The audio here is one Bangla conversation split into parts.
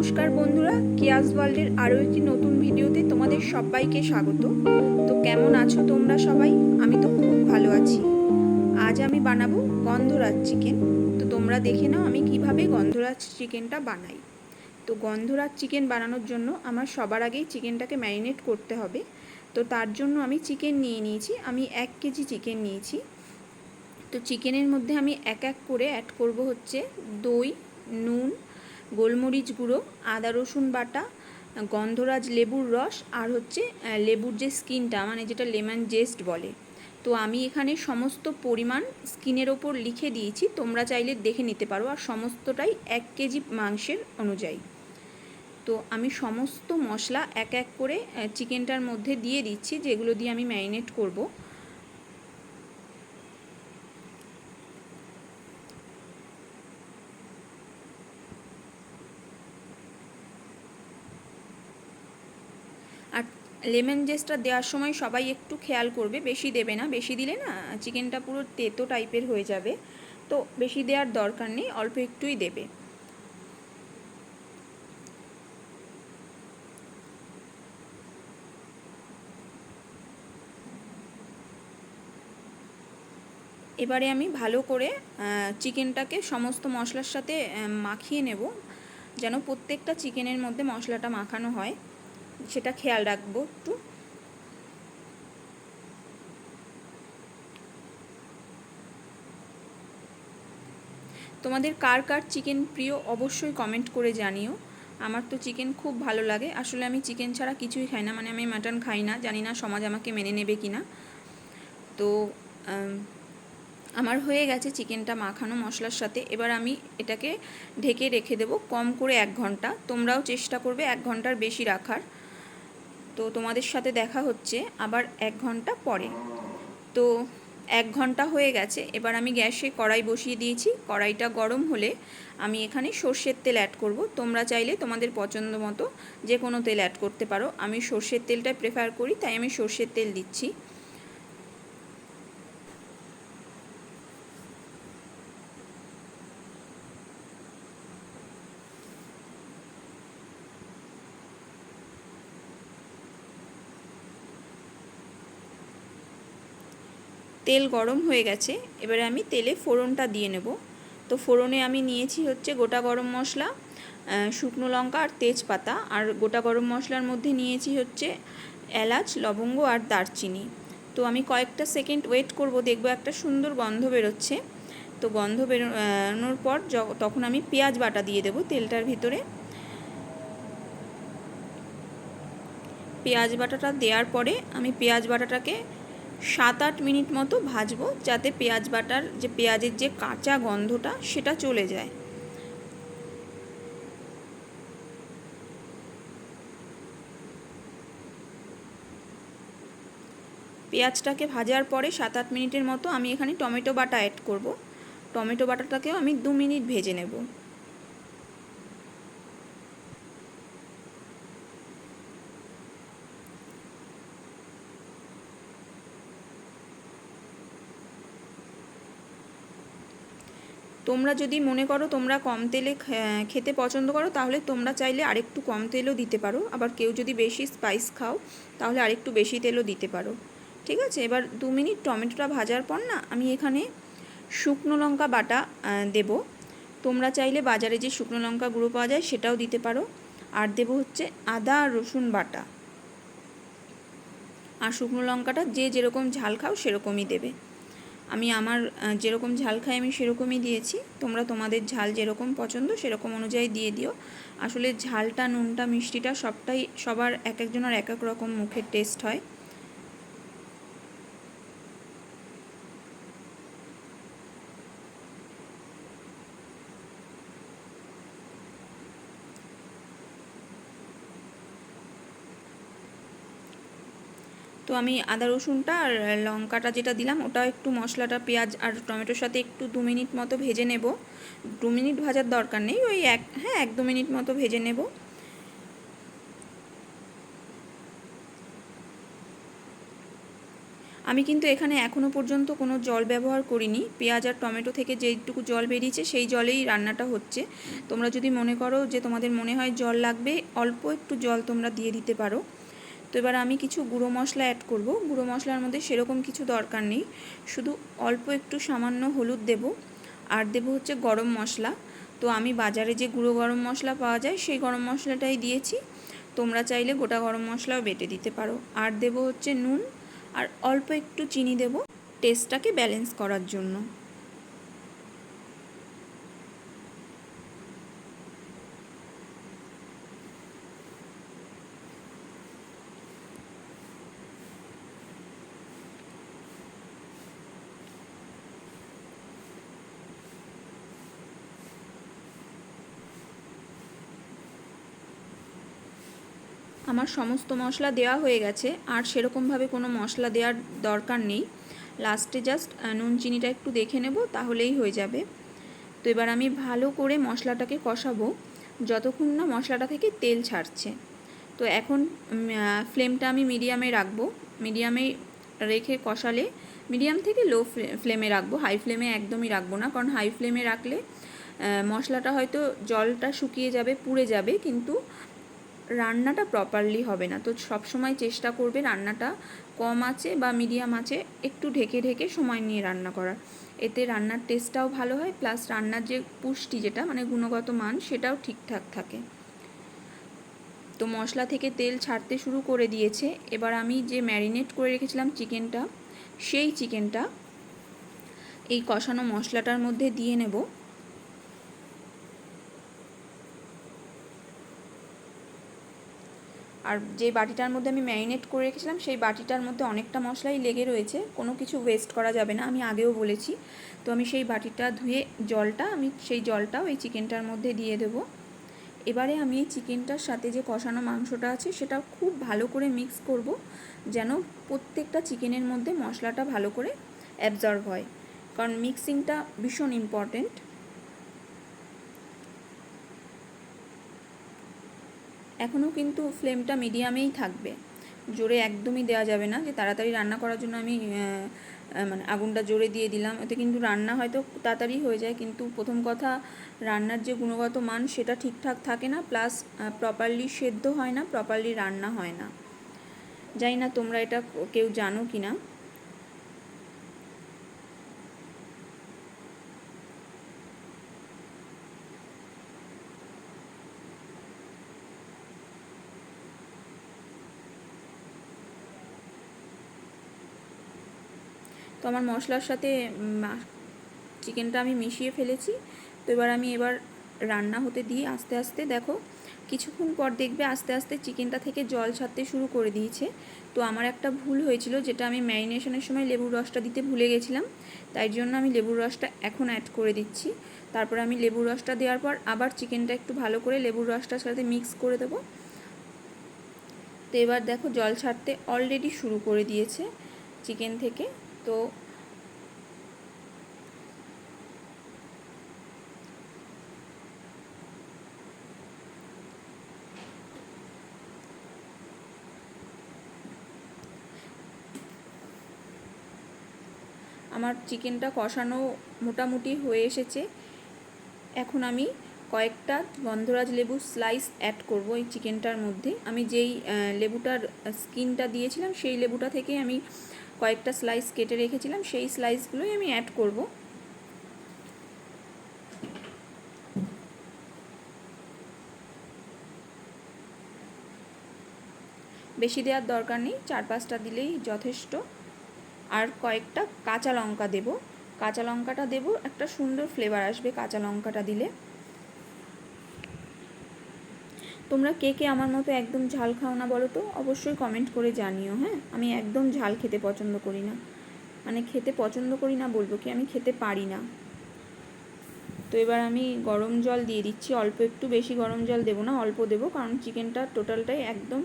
নমস্কার বন্ধুরা, কেয়াস ওয়ার্ল্ডের আরও একটি নতুন ভিডিওতে তোমাদের সবাইকে স্বাগত। তো কেমন আছো তোমরা সবাই? আমি তো খুব ভালো আছি। আজ আমি বানাবো গন্ধরাজ চিকেন। তো তোমরা দেখে নাও আমি কীভাবে গন্ধরাজ চিকেনটা বানাই। তো গন্ধরাজ চিকেন বানানোর জন্য আমার সবার আগেই চিকেনটাকে ম্যারিনেট করতে হবে। তো তার জন্য আমি চিকেন নিয়ে নিয়েছি। আমি এক কেজি চিকেন নিয়েছি। তো চিকেনের মধ্যে আমি এক এক করে অ্যাড করব হচ্ছে দই, নুন গোলমরিচ গুঁড়ো, আদা রসুন বাটা, গন্ধরাজ লেবুর রস আর হচ্ছে লেবুর যে স্কিনটা মানে যেটা লেমন জেস্ট বলে। তো আমি এখানে সমস্ত পরিমাণ স্কিনের ওপর লিখে দিয়েছি, তোমরা চাইলে দেখে নিতে পারো, আর সমস্তটাই এক কেজি মাংসের অনুযায়ী। তো আমি সমস্ত মশলা এক এক করে চিকেনটার মধ্যে দিয়ে দিচ্ছি, যেগুলো দিয়ে আমি ম্যারিনেট করব আর লেমন জেসটা দেওয়ার সময় সবাই একটু খেয়াল করবে, বেশি দেবে না। বেশি দিলে না চিকেনটা পুরো তেতো টাইপের হয়ে যাবে। তো বেশি দেওয়ার দরকার নেই, অল্প একটুই দেবে। এবারে আমি ভালো করে চিকেনটাকে সমস্ত মশলার সাথে মাখিয়ে নেব, যেন প্রত্যেকটা চিকেনের মধ্যে মশলাটা মাখানো হয়। সেটা খেয়াল রাখব একটু। তোমাদের কার কার চিকেন প্রিয় অবশ্যই কমেন্ট করে জানিও। আমার তো চিকেন খুব ভালো লাগে। আসলে আমি চিকেন ছাড়া কিছুই খাই না। মানে আমি মাটন খাই না। জানি না সমাজ আমাকে মেনে নেবে কি না তো আমার হয়ে গেছে চিকেনটা মাখানো মশলার সাথে। এবার আমি এটাকে ঢেকে রেখে দেবো কম করে এক ঘণ্টা। তোমরাও চেষ্টা করবে এক ঘণ্টার বেশি রাখার। তো তোমাদের সাথে দেখা হচ্ছে আবার এক ঘণ্টা পরে। তো এক ঘণ্টা হয়ে গেছে, এবার আমি গ্যাসে কড়াই বসিয়ে দিয়েছি। কড়াইটা গরম হলে আমি এখানে সর্ষের তেল অ্যাড করব। তোমরা চাইলে তোমাদের পছন্দ মতো যে কোনো তেল অ্যাড করতে পারো। আমি সর্ষের তেলটাই প্রেফার করি, তাই আমি সর্ষের তেল দিচ্ছি। তেল গরম হয়ে গেছে, এবারে আমি তেলে ফোড়নটা দিয়ে নেব। তো ফোড়নে আমি নিয়েছি হচ্ছে গোটা গরম মশলা শুকনো লঙ্কা আর তেজপাতা, আর গোটা গরম মশলার মধ্যে নিয়েছি হচ্ছে এলাচ, লবঙ্গ আর দারচিনি। তো আমি কয়েকটা সেকেন্ড ওয়েট করব, দেখব একটা সুন্দর গন্ধ বেরোচ্ছে। তো গন্ধ বেরোনোর পর তখন আমি পেঁয়াজ বাটা দিয়ে দেব তেলটার ভিতরে। পেঁয়াজ বাটাটা দেওয়ার পরে আমি পেঁয়াজ বাটাটাকে সাত আট মিনিট মতো ভাজবো যাতে পেঁয়াজ বাটার যে পেঁয়াজের যে কাঁচা গন্ধটা সেটা চলে যায়। পেঁয়াজটাকে ভাজার পরে সাত আট মিনিটের মতো আমি এখানে টমেটো বাটা অ্যাড করব। টমেটো বাটাটাকেও আমি দু মিনিট ভেজে নেব। তোমরা যদি মনে করো তোমরা কম তেলে খেতে পছন্দ করো, তাহলে তোমরা চাইলে আরেকটু কম তেলও দিতে পারো। আবার কেউ যদি বেশি স্পাইস খাও, তাহলে আরেকটু বেশি তেলও দিতে পারো। ঠিক আছে? এবার দু মিনিট টমেটোটা ভাজার পর না, আমি এখানে শুকনো লঙ্কা বাটা দেব। তোমরা চাইলে বাজারে যে শুকনো লঙ্কা গুঁড়ো পাওয়া যায়, সেটাও দিতে পারো। আর দেব হচ্ছে আদা আর রসুন বাটা। আর শুকনো লঙ্কাটা যে যেরকম ঝাল খাও, সেরকমই দেবে। আমি আমার যেরকম ঝাল খাই আমি সেরকমই দিয়েছি। তোমরা তোমাদের ঝাল যেরকম পছন্দ সেরকম অনুযায়ী দিয়ে দিও। আসলে ঝালটা, নুনটা, মিষ্টিটা সবটাই সবার এক একজনের এক এক রকম মুখের টেস্ট হয়। তো আমি আদা রসুনটা আর লঙ্কাটা যেটা দিলাম ওটাও একটু মশলাটা, পেঁয়াজ আর টমেটোর সাথে একটু দু মিনিট মতো ভেজে নেব। দু মিনিট ভাজার দরকার নেই, ওই এক হ্যাঁ এক দু মিনিট মতো ভেজে নেব। আমি কিন্তু এখানে এখনও পর্যন্ত কোনো জল ব্যবহার করিনি। পেঁয়াজ আর টমেটো থেকে যেইটুকু জল বেরিয়েছে, সেই জলেই রান্নাটা হচ্ছে। তোমরা যদি মনে করো যে তোমাদের মনে হয় জল লাগবে, অল্প একটু জল তোমরা দিয়ে দিতে পারো। তো এবার আমি কিছু গুঁড়ো মশলা অ্যাড করব। গুঁড়ো মশলার মধ্যে সেরকম কিছু দরকার নেই। শুধু অল্প একটু সামান্য হলুদ দেব। আর দেব হচ্ছে গরম মশলা। তো আমি বাজারে যে গুঁড়ো গরম মশলা পাওয়া যায়, সেই গরম মশলাটাই দিয়েছি। তোমরা চাইলে গোটা গরম মশলাও বেটে দিতে পারো। আর দেব হচ্ছে নুন। আর অল্প একটু চিনি দেব। টেস্টটাকে ব্যালেন্স করার জন্য। আমার সমস্ত মশলা দেওয়া হয়ে গেছে, আর সেরকমভাবে কোনো মশলা দেওয়ার দরকার নেই। লাস্টে জাস্ট নুন চিনিটা একটু দেখে নেব, তাহলেই হয়ে যাবে। তো এবার আমি ভালো করে মশলাটাকে কষাবো, যতক্ষণ না মশলাটা থেকে তেল ছাড়ছে। তো এখন ফ্লেমটা আমি মিডিয়ামে রাখব। মিডিয়ামে রেখে কষালে মিডিয়াম থেকে লো ফ্লেমে রাখব। হাই ফ্লেমে একদমই রাখব না, কারণ হাই ফ্লেমে রাখলে মশলাটা হয়তো জলটা শুকিয়ে যাবে, পুড়ে যাবে, কিন্তু রান্নাটা প্রপারলি হবে না। তো সব সময় চেষ্টা করবে রান্নাটা কম আছে বা মিডিয়াম আছে, একটু ঢেকে ঢেকে সময় নিয়ে রান্না করার। এতে রান্নার টেস্টটাও ভালো হয় প্লাস রান্নার যে পুষ্টি যেটা মানে গুণগত মান, সেটাও ঠিকঠাক থাকে। তো মশলা থেকে তেল ছাড়তে শুরু করে দিয়েছে। এবার আমি যে ম্যারিনেট করে রেখেছিলাম চিকেনটা সেই চিকেনটা এই কষানো মশলাটার মধ্যে দিয়ে নেব। আর যে বাটিটার মধ্যে আমি ম্যারিনেট করে রেখেছিলাম, সেই বাটিটার মধ্যে অনেকটা মশলাই লেগে রয়েছে। কোনো কিছু ওয়েস্ট করা যাবে না, আমি আগেও বলেছি। তো আমি সেই বাটিটা ধুয়ে জলটা, আমি সেই জলটাও এই চিকেনটার মধ্যে দিয়ে দেব। এবারে আমি এই চিকেনটার সাথে যে কষানো মাংসটা আছে, সেটা খুব ভালো করে মিক্স করব, যেন প্রত্যেকটা চিকেনের মধ্যে মশলাটা ভালো করে অ্যাবজর্ব হয়। কারণ মিক্সিংটা ভীষণ ইম্পর্টেন্ট এখনও কিন্তু ফ্লেমটা মিডিয়ামেই থাকবে। জোরে একদমই দেওয়া যাবে না। যে তাড়াতাড়ি রান্না করার জন্য আমি মানে আগুনটা জোরে দিয়ে দিলাম। এতে কিন্তু রান্না হয়তো তাড়াতাড়ি হয়ে যায়, কিন্তু প্রথম কথা রান্নার যে গুণগত মান সেটা ঠিকঠাক থাকে না, প্লাস প্রপারলি সেদ্ধ হয় না প্রপারলি রান্না হয় না। জানি না তোমরা এটা কেউ জানো কি না আমার মশলার সাথে চিকেনটা আমি মিশিয়ে ফেলেছি। তো এবার আমি এবার রান্না হতে দিয়ে আস্তে আস্তে দেখো, কিছুক্ষণ পর দেখবে আস্তে আস্তে চিকেনটা থেকে জল ছাড়তে শুরু করে দিয়েছে। তো আমার একটা ভুল হয়েছিল, যেটা আমি ম্যারিনেশনের সময় লেবুর রসটা দিতে ভুলে গেছিলাম। তাই জন্য আমি লেবুর রসটা এখন অ্যাড করে দিচ্ছি। তারপর আমি লেবুর রসটা দেওয়ার পর আবার চিকেনটা একটু ভালো করে লেবুর রসটার সাথে মিক্স করে দেবো। তো এবার দেখো জল ছাড়তে অলরেডি শুরু করে দিয়েছে চিকেন থেকে। তো আমার চিকেনটা কষানো মোটামুটি হয়ে এসেছে। এখন আমি কয়েকটা গন্ধরাজ লেবু স্লাইস অ্যাড করব এই চিকেনটার মধ্যে। আমি যেই লেবুটার স্কিনটা দিয়েছিলাম সেই লেবুটা থেকে আমি কয়েকটা স্লাইস কেটে রেখেছিলাম, সেই স্লাইসগুলোই আমি অ্যাড করব। বেশি দেওয়ার দরকার নেই, চার পাঁচটা দিলেই যথেষ্ট। আর কয়েকটা কাঁচা লঙ্কা দেব। কাঁচা লঙ্কাটা দেব, একটা সুন্দর ফ্লেভার আসবে কাঁচা লঙ্কাটা দিলে। তোমরা কে কে আমার মতো একদম ঝাল খাও না বলো তো? অবশ্যই কমেন্ট করে জানিও হ্যাঁ? আমি একদম ঝাল খেতে পছন্দ করি না। মানে খেতে পছন্দ করি না বলব কি, আমি খেতে পারি না। তো এবার আমি গরম জল দিয়ে দিচ্ছি। অল্প একটু বেশি গরম জল দেবো না, অল্প দেবো। কারণ চিকেনটা টোটালটাই একদম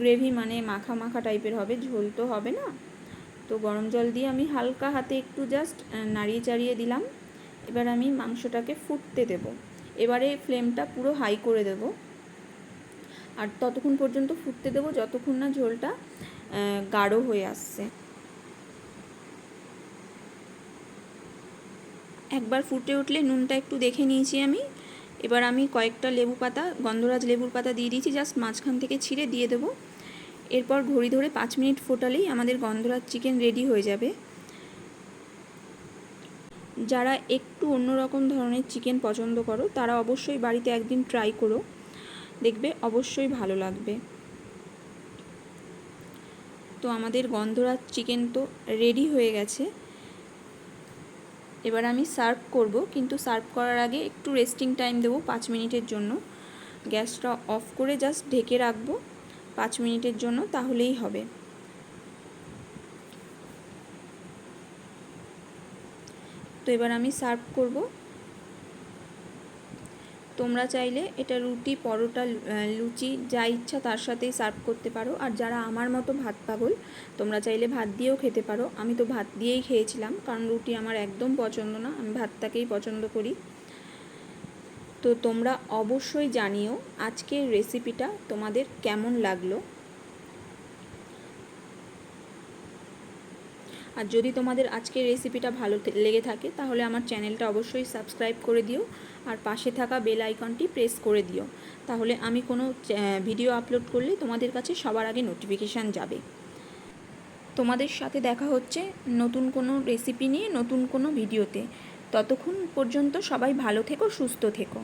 গ্রেভি মানে মাখা মাখা টাইপের হবে, ঝোল তো হবে না। তো গরম জল দিয়ে আমি হালকা হাতে একটু জাস্ট নাড়িয়ে চাড়িয়ে দিলাম। এবার আমি মাংসটাকে ফুটতে দেব। এবারে ফ্লেমটা পুরো হাই করে দেবো। আর ততক্ষণ পর্যন্ত ফুটতে দেবো যতক্ষণ না ঝোলটা গাঢ় হয়ে আসছে। একবার ফুটে উঠলে নুনটা একটু দেখে নিয়েছি আমি। এবার আমি কয়েকটা লেবু পাতা, গন্ধরাজ লেবুর পাতা দিয়ে দিয়েছি, জাস্ট মাঝখান থেকে ছিঁড়ে দিয়ে দেবো। এরপর ঘড়ি ধরে পাঁচ মিনিট ফোটালেই আমাদের গন্ধরাজ চিকেন রেডি হয়ে যাবে। যারা একটু অন্যরকম ধরনের চিকেন পছন্দ করো, তারা অবশ্যই বাড়িতে একদিন ট্রাই করো। দেখবে অবশ্যই ভালো লাগবে। তো আমাদের গন্ধরাজ চিকেন তো রেডি হয়ে গেছে। এবার আমি সার্ভ করব, কিন্তু সার্ভ করার আগে একটু রেস্টিং টাইম দেবো পাঁচ মিনিটের জন্য। গ্যাসটা অফ করে জাস্ট ঢেকে রাখব, পাঁচ মিনিটের জন্য তাহলেই হবে। তো এবার আমি সার্ভ করব। তোমরা চাইলে এটা রুটি, পরোটা লুচি, যা ইচ্ছা তার সাথেই সার্ভ করতে পারো। আর যারা আমার মতো ভাত পাগল, তোমরা চাইলে ভাত দিয়েও খেতে পারো। আমি তো ভাত দিয়েই খেয়েছিলাম, কারণ রুটি আমার একদম পছন্দ না। আমি ভাতটাকেই পছন্দ করি। তো তোমরা অবশ্যই জানিও আজকের রেসিপিটা তোমাদের কেমন লাগল। আর যদি তোমাদের আজকের রেসিপিটা ভালো লেগে থাকে, তাহলে আমার চ্যানেলটা অবশ্যই সাবস্ক্রাইব করে দিও আর পাশে থাকা বেল আইকনটি প্রেস করে দিও। তাহলে আমি কোনো ভিডিও আপলোড করলে তোমাদের কাছে সবার আগে নোটিফিকেশান যাবে। তোমাদের সাথে দেখা হচ্ছে নতুন কোনো রেসিপি নিয়ে নতুন কোনো ভিডিওতে ততক্ষণ পর্যন্ত সবাই ভালো থেকো, সুস্থ থেকো।